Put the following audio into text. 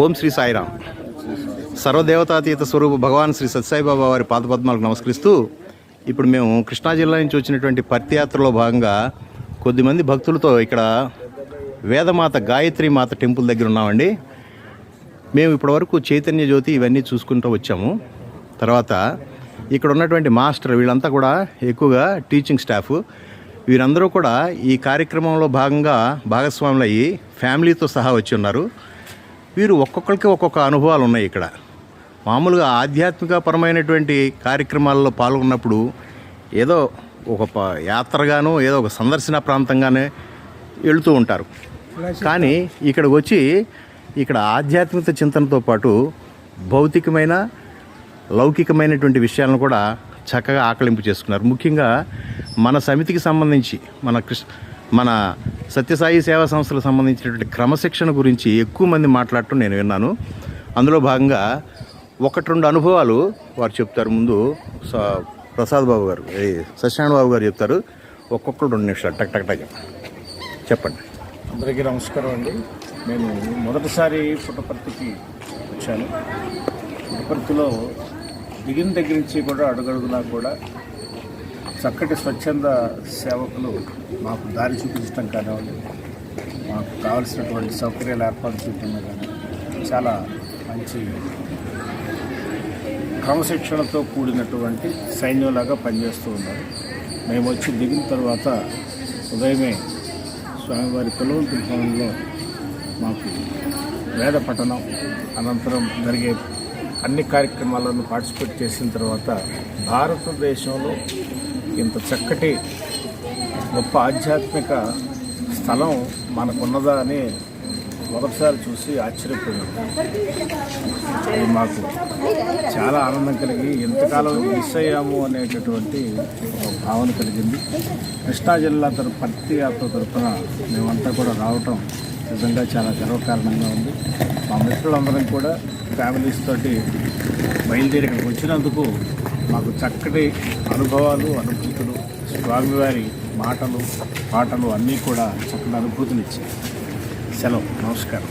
ఓం శ్రీ సాయిరామ్. సర్వదేవతాతీత స్వరూప భగవాన్ శ్రీ సత్యసాయిబాబా వారి పాదపద్మాలకు నమస్కరిస్తూ ఇప్పుడు మేము కృష్ణా జిల్లా నుంచి వచ్చినటువంటి పర్తియాత్రలో భాగంగా కొద్దిమంది భక్తులతో ఇక్కడ వేదమాత గాయత్రి మాత టెంపుల్ దగ్గర ఉన్నామండి. మేము ఇప్పటివరకు చైతన్య జ్యోతి ఇవన్నీ చూసుకుంటూ వచ్చాము. తర్వాత ఇక్కడ ఉన్నటువంటి మాస్టర్ వీళ్ళంతా కూడా ఎక్కువగా టీచింగ్ స్టాఫ్. వీరందరూ కూడా ఈ కార్యక్రమంలో భాగంగా భాగస్వాములు అయ్యి ఫ్యామిలీతో సహా వచ్చి ఉన్నారు. వీరు ఒక్కొక్కరికి ఒక్కొక్క అనుభవాలు ఉన్నాయి ఇక్కడ. మామూలుగా ఆధ్యాత్మిక పరమైనటువంటి కార్యక్రమాల్లో పాల్గొన్నప్పుడు ఏదో ఒక ప- యాత్రగానో ఏదో ఒక సందర్శన ప్రాంతంగానే వెళుతూ ఉంటారు. కానీ ఇక్కడికి వచ్చి ఇక్కడ ఆధ్యాత్మిక చింతనతో పాటు భౌతికమైన లౌకికమైనటువంటి విషయాలను కూడా చక్కగా ఆకలింపు చేసుకున్నారు. ముఖ్యంగా మన సమితికి సంబంధించి మన కృష్ణ మన సత్యసాయి సేవా సంస్థలకు సంబంధించినటువంటి క్రమశిక్షణ గురించి ఎక్కువ మంది మాట్లాడటం నేను విన్నాను. అందులో భాగంగా ఒకటి రెండు అనుభవాలు వారు చెప్తారు. ముందు స- ప్రసాద్ బాబు గారు ఏ, సత్యనారాయణ బాబు గారు చెప్తారు. ఒక్కొక్కరు రెండు నిమిషాలు టక్ టక్ టక్ చెప్పండి. అందరికీ నమస్కారం అండి. నేను మొదటిసారి పుట్టపర్తికి వచ్చాను. పుట్టపర్తిలో దిగిన దగ్గర నుంచి కూడా అడుగడుగునా కూడా చక్కటి స్వచ్ఛంద సేవకులు మాకు దారి చూపించడం కానివ్వండి మాకు కావలసినటువంటి సౌకర్యాలు ఏర్పాటు చేయడం కానీ చాలా మంచి క్రమశిక్షణతో కూడినటువంటి సైన్యంలాగా పనిచేస్తూ ఉన్నారు. మేము వచ్చి దిగిన తర్వాత ఉదయమే స్వామివారి పిలవంతి భవనంలో మాకు వేద పఠనం అనంతరం జరిగే అన్ని కార్యక్రమాలను పార్టిసిపేట్ చేసిన తర్వాత భారతదేశంలో ఇంత చక్కటి గొప్ప ఆధ్యాత్మిక స్థలం మనకున్నదా అని మొదటిసారి చూసి ఆశ్చర్యపోయాను. అది మాకు చాలా ఆనందం కలిగి ఎంతకాలం మిస్ అయ్యాము అనేటటువంటి భావన కలిగింది. కృష్ణా జిల్లా తరపు పత్తి యాత్ర తరఫున మేమంతా కూడా రావటం నిజంగా చాలా గర్వకారణంగా ఉంది. మా మిత్రులందరం కూడా ఫ్యామిలీస్ తోటి బయలుదేరి ఇక్కడికి వచ్చినందుకు మాకు చక్కటి అనుభవాలు అనుభూతులు స్వామివారి మాటలు పాటలు అన్నీ కూడా చక్కటి అనుభూతినిచ్చాయి. సెలవు. నమస్కారం.